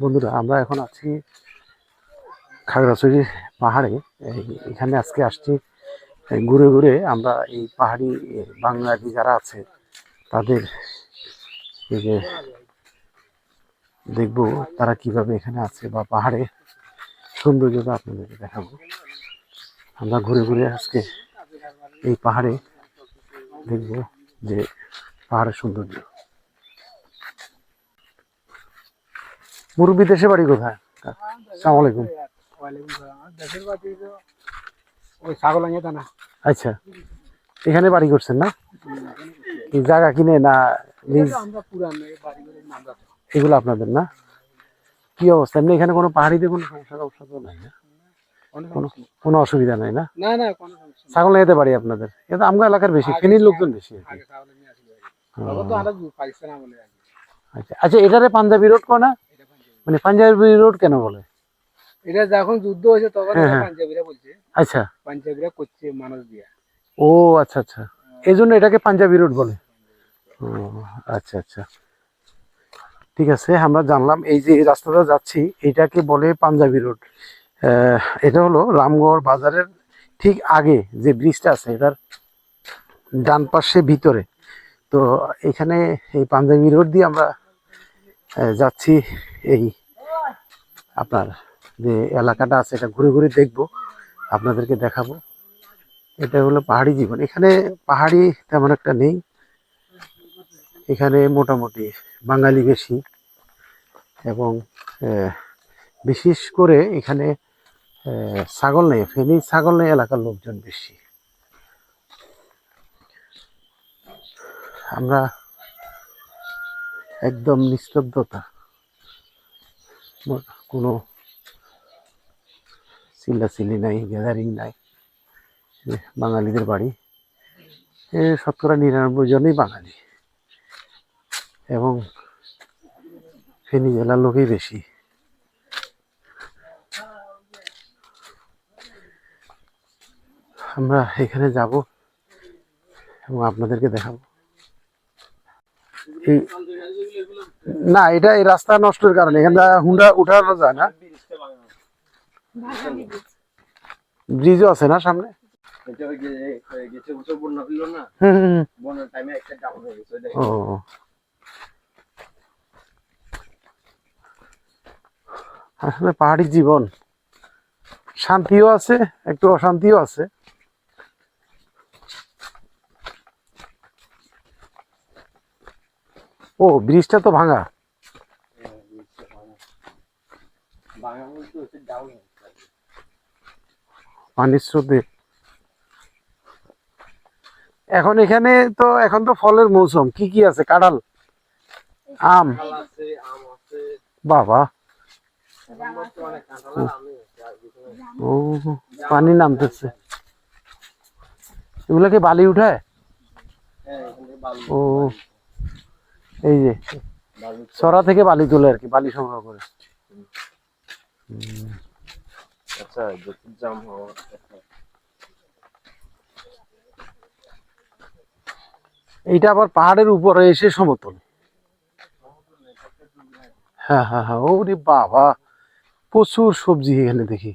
বন্ধুরা, আমরা এখন আছি খাগড়াছড়ি পাহাড়ে। এখানে আজকে আসছি ঘুরে ঘুরে আমরা এই পাহাড়ি বাঙালি যারা আছে, তাদের যে দেখব তারা কীভাবে এখানে আছে বা পাহাড়ে সৌন্দর্যটা আপনাদেরকে দেখাবো। আমরা ঘুরে ঘুরে আজকে এই পাহাড়ে দেখব যে পাহাড়ের সৌন্দর্য। মুরব্বী দেশে বাড়ি কোথায়? সালাম আলাইকুম। ওয়ালাইকুম সালাম। আর দেশের বাড়ি ওই ছাগল না আচ্ছা। এখানে বাড়ি করছেন না? জায়গা কিনে না বাড়ি। এগুলো আপনাদের না? কি অবস্থা? এমনি এখানে কোনো পাহাড়িতে কোনো সমস্যা তো নাই না? কোনো অসুবিধা নাই না? ছাগল নিতে পারি আপনাদের। এটা আমগা এলাকার বেশি ফেনীর লোকজন বেশি নিয়ে আচ্ছা আচ্ছা এটারে পাঞ্জাবি রোড কো না। মানে পাঞ্জাবি রোড কেন বলে? এটা যখন যুদ্ধ হয়েছে তখন হ্যাঁ, হ্যাঁ। পাঞ্জাবিরা বলছে। আচ্ছা। পাঞ্জাবিরা করছে মানুষ দিয়া। ও আচ্ছা আচ্ছা। এই জন্য এটাকে পাঞ্জাবি রোড বলে। ও আচ্ছা আচ্ছা। ঠিক আছে আমরা জানলাম এই যে এই রাস্তাটা যাচ্ছি এটাকে বলে পাঞ্জাবি রোড এটা হলো রামগড় বাজারের ঠিক আগে যে ব্রিজটা আছে এটার ডান পাশে ভিতরে। তো এখানে এই পাঞ্জাবি রোড দিয়ে আমরা যাচ্ছি এই আপনার যে এলাকাটা আছে, এটা ঘুরে ঘুরে দেখব, আপনাদেরকে দেখাবো। এটা হলো পাহাড়ি জীবন। এখানে পাহাড়ি তেমন একটা নেই। এখানে মোটামুটি বাঙালি বেশি। এবং বিশেষ করে এখানে ছাগল নেই, ফেনী ছাগল নেই, এলাকার লোকজন বেশি। আমরা একদম নিস্তব্ধতা। কোনো চিল্লাচিল্লি নাই গ্যাদারিং নাই। বাঙালিদের বাড়ি। শতকরা নিরানব্বই জনই বাঙালি। এবং ফেনী জেলার লোকই বেশি। আমরা এখানে যাব এবং আপনাদেরকে দেখাবো। এই না, এটা এই রাস্তা নষ্টের কারণে। এখানে হুন্ডা উঠানো যায় না। ব্রিজও আছে না সামনে? আসলে পাহাড়ি জীবন। শান্তিও আছে, একটু অশান্তিও আছে। ও ব্রিজটা তো ভাঙা। পানির স্রোতে এখন এখানে তো এখন তো ফলের মৌসুম। কি কি আছে? কাঁঠাল? আম? বাবা। ও পানি নামতেছে। এগুলা কি বালি উঠায়? হ্যাঁ ও এই যে সরা থেকে বালি তোলে আর কি বালি সংগ্রহ করে। আচ্ছা জাম হওয়া। এইটা আবার পাহাড়ের উপরে এসে সমতল। হ্যাঁ হ্যাঁ হ্যাঁ ওরে বাবা প্রচুর সবজি এখানে দেখি।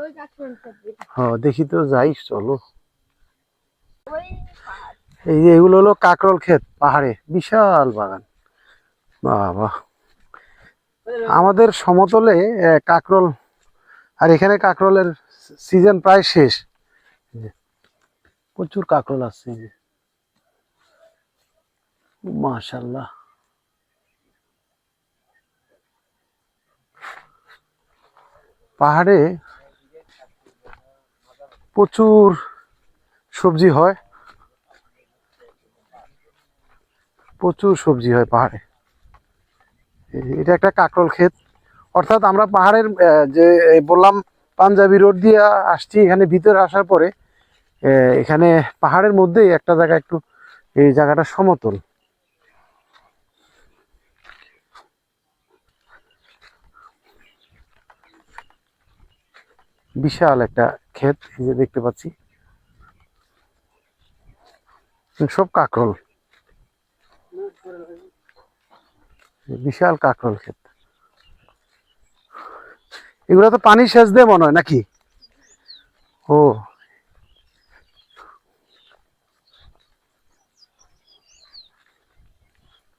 ওই কাকরুল সবজি হ্যাঁ দেখি তো যাই চলো। এই যে এগুলো হলো কাকরল ক্ষেত, পাহাড়ে, বিশাল বাগান। বাবা। আমাদের সমতলে কাকরল, আর এখানে কাকরলের সিজন প্রায় শেষ। প্রচুর কাকরল আসছে যে। মাশাল্লাহ পাহাড়ে প্রচুর সবজি হয়। প্রচুর সবজি হয় পাহাড়ে। এটা একটা কাকরল ক্ষেত। অর্থাৎ আমরা পাহাড়ের যে বললাম পাঞ্জাবি রোড দিয়ে আসছি, এখানে ভিতরে আসার পরে এখানে পাহাড়ের মধ্যেই একটা জায়গা একটু, এই জায়গাটা সমতল। বিশাল একটা ক্ষেত দেখতে পাচ্ছি। সব কাকরল। বিশাল কাঁকরোল ক্ষেত। এগুলো তো পানি সেচ দেয় মনে হয় নাকি? ও।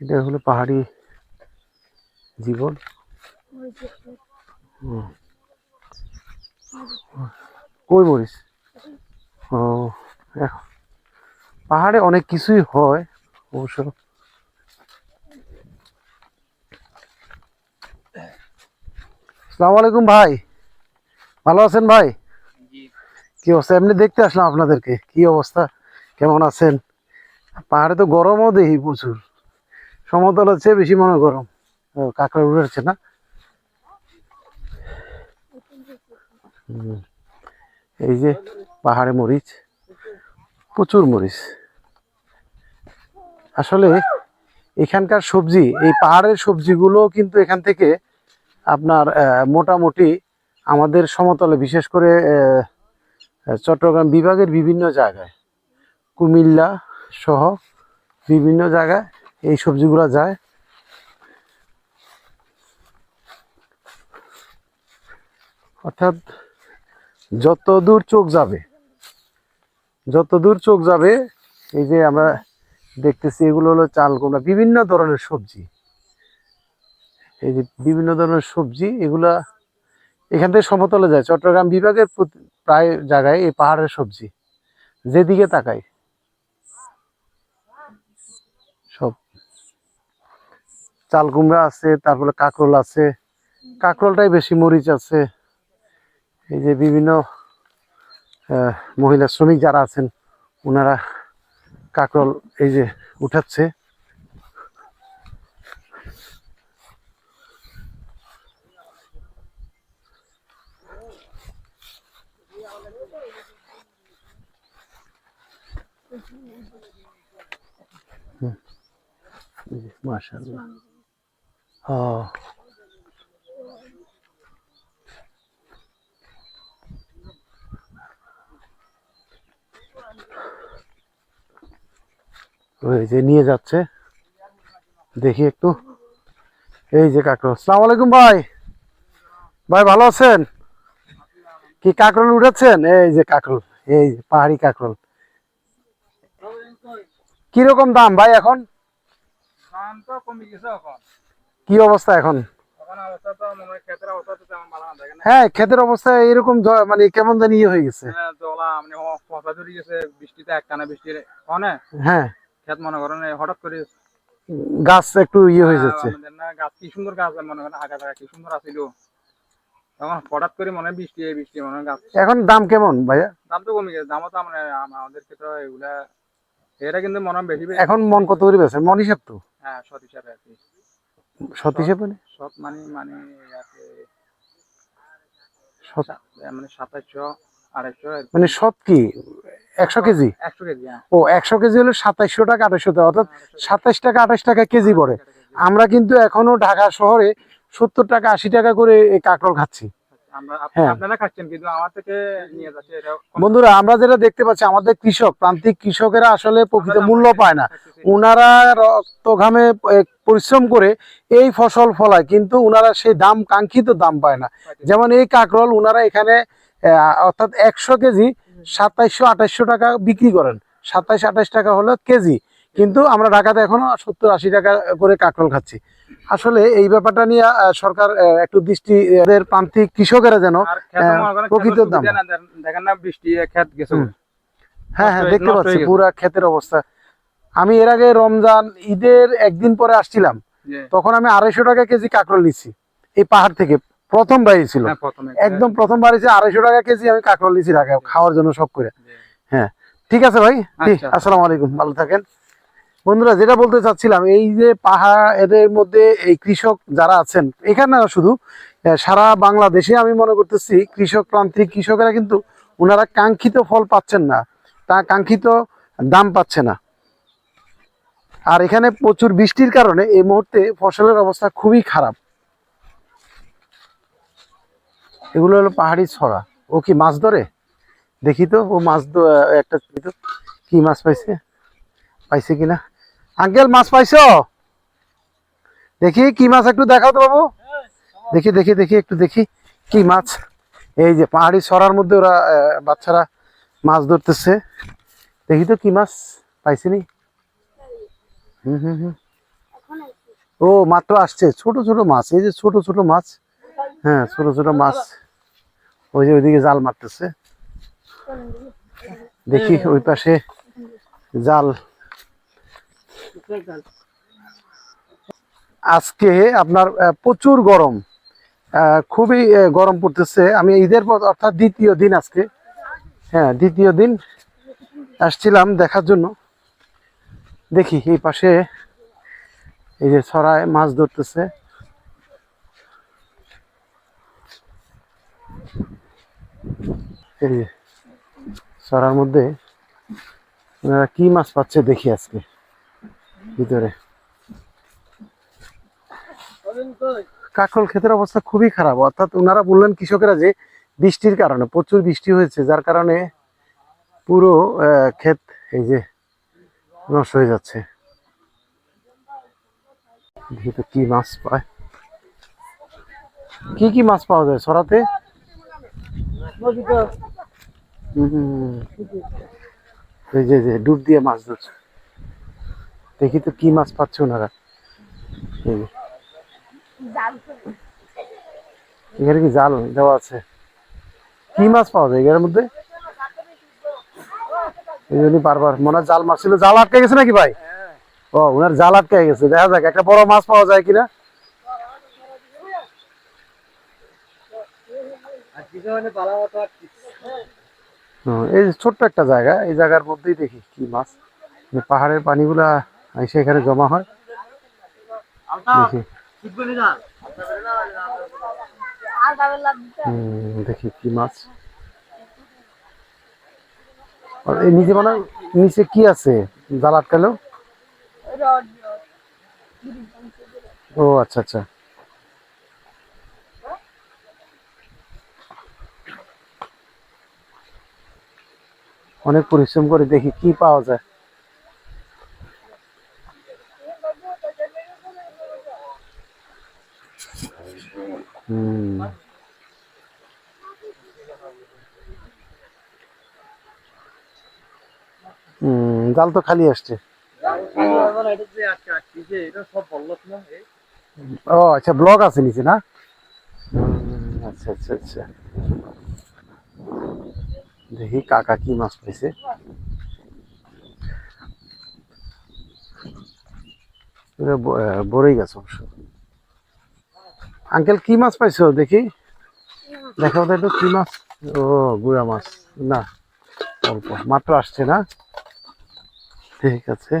এটা হলো পাহাড়ি জীবন। কই মরিস? ও পাহাড়ে অনেক কিছুই হয়, অবশ্য সালাম আলাইকুম ভাই। ভালো আছেন ভাই? কি অবস্থা? এমনি দেখতে আসলাম আপনাদেরকে। কি অবস্থা? কেমন আছেন? পাহাড়ে তো গরমও দেখি প্রচুর। সমতল হচ্ছে বেশি মনে গরম। কাঁকড়া উড়েছে না? এই যে পাহাড়ে মরিচ। প্রচুর মরিচ। আসলে এখানকার সবজি এই পাহাড়ের সবজিগুলো কিন্তু এখান থেকে আপনার মোটামুটি আমাদের সমতলে, বিশেষ করে চট্টগ্রাম বিভাগের বিভিন্ন জায়গায়, কুমিল্লা সহ বিভিন্ন জায়গায় এই সবজিগুলো যায়। অর্থাৎ যত দূর চোখ যাবে যত দূর চোখ যাবে, এই যে আমরা দেখতেছি এগুলো হলো চাল কুমড়া, বিভিন্ন ধরনের সবজি। এই যে বিভিন্ন ধরনের সবজি, এগুলা এখান থেকে সমতলে যায়। চট্টগ্রাম বিভাগের প্রায় জায়গায় এই পাহাড়ের সবজি। যেদিকে তাকাই, সব চাল কুমড়া আছে, তারপরে কাঁকরোল আছে। কাঁকরোলটাই বেশি মরিচ আছে। এই যে বিভিন্ন মহিলা শ্রমিক যারা আছেন, ওনারা কাঁকরোল এই যে উঠাচ্ছে। ওই যে নিয়ে যাচ্ছে। দেখি একটু। এই যে কাকরোল সালাম আলাইকুম ভাই। ভাই, ভালো আছেন? কি কাকরোল উঠেছেন এই যে কাকরোল এই যে পাহাড়ি কাকরোল কীরকম দাম ভাই এখন? কি অবস্থা এখন? মনে হয় ক্ষেতের অবস্থা হ্যাঁ এরকম মানে কেমন জানি ইয়ে হয়ে গেছে। বৃষ্টিতে একটানা বৃষ্টির হ্যাঁ। ক্ষেত মনে করেন হঠাৎ করে গাছ একটু ইয়ে হয়ে যাচ্ছে। না গাছ কি সুন্দর গাছ মনে করেন আগা কি সুন্দর আছিল। তখন হঠাৎ করে মনে হয় বৃষ্টি বৃষ্টি মনে গাছ। এখন দাম কেমন ভাইয়া? দাম তো কমে গেছে দামও তো মানে আমাদের ক্ষেত্রে এগুলা এটা কিন্তু মনে বেশি এখন মন কত করে বেছে মন হিসাব তো? হ্যাঁ সৎ হিসাবে আর কি। সত হিসেবে না? সৎ মানে মানে মানে সাতাশশো আড়াইশো মানে সৎ কি? একশো কেজি? হ্যাঁ। ও একশো কেজি হলে সাতাইশশো টাকা আঠাইশশো টাকা অর্থাৎ সাতাইশ টাকা আঠাইশ টাকা কেজি পড়ে। আমরা কিন্তু এখনও ঢাকা শহরে সত্তর টাকা আশি টাকা করে এই খাচ্ছি। হ্যাঁ। বন্ধুরা আমরা যেটা দেখতে পাচ্ছি আমাদের কৃষক প্রান্তিক কৃষকেরা আসলে প্রকৃত মূল্য পায় না। উনারা রক্ত ঘামে পরিশ্রম করে এই ফসল ফলায় কিন্তু উনারা সেই দাম কাঙ্ক্ষিত দাম পায় না। যেমন এই কাঁকরোল উনারা এখানে অর্থাৎ একশো কেজি সাতাইশশো আঠাইশশো টাকা বিক্রি করেন। সাতাইশ আঠাইশ টাকা হলো কেজি। কিন্তু আমরা ঢাকাতে এখনও সত্তর আশি টাকা করে কাঁকরোল খাচ্ছি। আসলে এই ব্যাপারটা নিয়ে সরকার একটু দৃষ্টি এদের প্রান্তিক কৃষকেরা যেন প্রকৃত দাম। দেখেন না বৃষ্টি গেছে। হ্যাঁ হ্যাঁ দেখতে পাচ্ছি পুরা ক্ষেতের অবস্থা। আমি এর আগে রমজান ঈদের একদিন পরে আসছিলাম। তখন আমি আড়াইশো টাকা কেজি কাঁকরোল নিচ্ছি এই পাহাড় থেকে। প্রথম বাড়ি ছিল। হ্যাঁ, একদম প্রথম বাড়ি ছিল আড়াইশো টাকা কেজি আমি কাঁকরোল নিচ্ছি খাওয়ার জন্য সব করে। হ্যাঁ ঠিক আছে ভাই? আচ্ছা। আসসালামু আলাইকুম ভালো থাকেন। বন্ধুরা, যেটা বলতে চাচ্ছিলাম, এই যে পাহাড়ের মধ্যে এই কৃষক যারা আছেন, এখানে শুধু সারা বাংলাদেশে আমি মনে করতেছি, কৃষক প্রান্তিক কৃষকেরা কিন্তু ওনারা কাঙ্ক্ষিত ফল পাচ্ছেন না, তা কাঙ্ক্ষিত দাম পাচ্ছে না। আর এখানে প্রচুর বৃষ্টির কারণে এই মুহূর্তে ফসলের অবস্থা খুবই খারাপ। এগুলো হলো পাহাড়ি ছড়া। ও কি মাছ ধরে? দেখি তো, ও মাছ একটা কি মাছ পাইছে? পাইছে কিনা? আঙ্কেল, মাছ পাইছো? দেখি, কি মাছ একটু দেখাও তো বাবু। দেখি দেখি দেখি, একটু দেখি, কি মাছ। এই যে পাহাড়ি সরার মধ্যে ওরা বাচ্চারা মাছ ধরতেছে। দেখি তো কি মাছ পাইছিনি হুম হুম হুম। ও, মাত্র আসছে। ছোট ছোট মাছ। এই যে ছোট ছোট মাছ। হ্যাঁ ছোট ছোট মাছ। ওই যে ওইদিকে জাল মারতেছে। দেখি, ওই পাশে জাল আজকে আপনার প্রচুর গরম। খুবই গরম পড়তেছে। আমি ঈদের পর, অর্থাৎ দ্বিতীয় দিন আজকে। হ্যাঁ দ্বিতীয় দিন আসছিলাম দেখার জন্য। দেখি, এই পাশে এই যে ছড়ায় মাছ ধরতেছে। এই যে ছড়ার মধ্যে কি মাছ পাচ্ছে দেখি আজকে। ভিতরে। কাকরোল ক্ষেতের অবস্থা খুবই খারাপ। অর্থাৎ ওনারা বললেন কৃষকেরা যে বৃষ্টির কারণে প্রচুর বৃষ্টি হয়েছে যার কারণে পুরো ক্ষেত এই যে নষ্ট হয়ে যাচ্ছে। তো কি মাছ পায়? কি কি মাছ পাওয়া যায় সরাতে। এই যে যে ডুব দিয়ে মাছ ধরছে। দেখি তো কি মাছ পাচ্ছে ওনারা। এখানে কি জাল দেওয়া আছে? কি মাছ পাওয়া যায় এর মধ্যে? এই জন্য বারবার মনে জাল মারছিল। জাল আটকে গেছে নাকি ভাই? ও ওনার জাল আটকে গেছে। দেখা যাক, একটা বড় মাছ পাওয়া যায় কিনা। এই ছোট্ট একটা জায়গা, এই জায়গার মধ্যেই দেখি কি মাছ। পাহাড়ের পানিগুলা এসে এখানে জমা হয়। দেখি। কি মাছ। এই নিচে মানে নিচে কি আছে? জাল আটকালো ও আচ্ছা আচ্ছা। অনেক পরিশ্রম করে দেখি কি পাওয়া যায়। হুম। হুম, জাল তো খালি আসছে। ও আচ্ছা ব্লগ আছে নিচে, না? আচ্ছা আচ্ছা আচ্ছা। দেখি কাকা কি মাছ পাইছে। বড়ই গাছ অবশ্য। আঙ্কেল, কি মাছ পাইছো? দেখি। দেখাও তো কি মাছ? ও, গুড়া মাছ। না, অল্প। মাত্র আসছে না? ঠিক আছে।